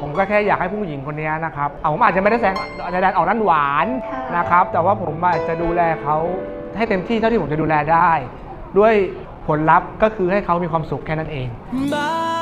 ผมก็แค่อยากให้ผู้หญิงคนนี้นะครับเอาผมอาจจะไม่ได้แสดงแสดงออกด้านหวานนะครับ แต่ว่าผมอาจจะดูแลเขาให้เต็มที่เท่าที่ผมจะดูแลได้ ด้วยผลลัพธ์ก็คือให้เขามีความสุขแค่นั้นเองมาและ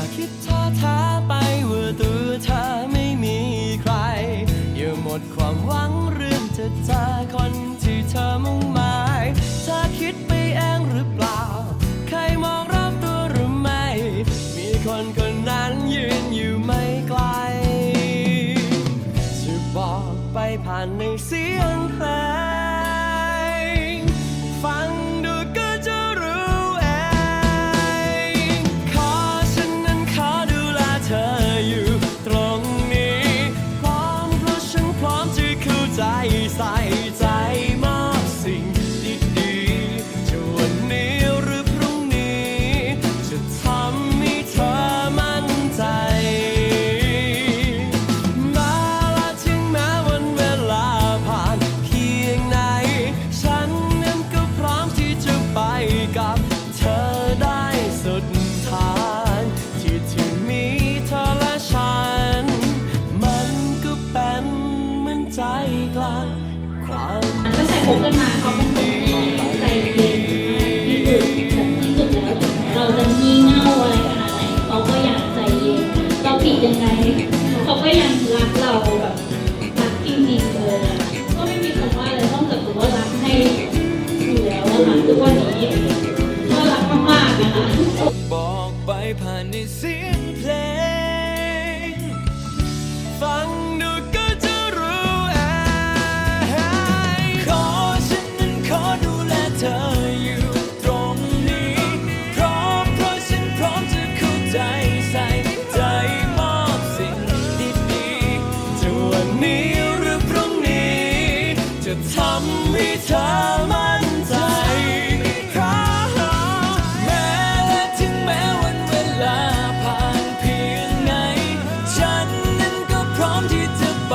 อย่าคิดท้อท้ไปว่าตัวเธอไม่มีใคร อย่าหมดความหวังเรื่องจะเจอคนที่เธอมุ่งหมายเธอคิดไปเองหรือเปล่า ใครมองรอบตัวหรือไม่ มีคนคนนั้นยืนอยู่ไม่ไกล จะบอกไปผ่านในเสียงเพลง ตั้นมาเขาเป็นคนใจเย็นที่สุดที่สุดแล้วเราจะงี่เง่าอะไรขนาดไหนเขาก็ยังใจเย็นเราผิดยังไงเขาก็ยังรักเราแบบรักจริงๆเลยอะก็ไม่มีคำว่าอะไรนอกจากว่ารักให้อยู่แล้วนะคะทุกวันนี้ก็รักมากๆนะคะ บอกไปผ่านในเสียง ทำให้เธอมั่นใจแม้และถึงแม้วันเวลาผ่านเพียงไหฉันนั้นก็พร้อมที่จะไป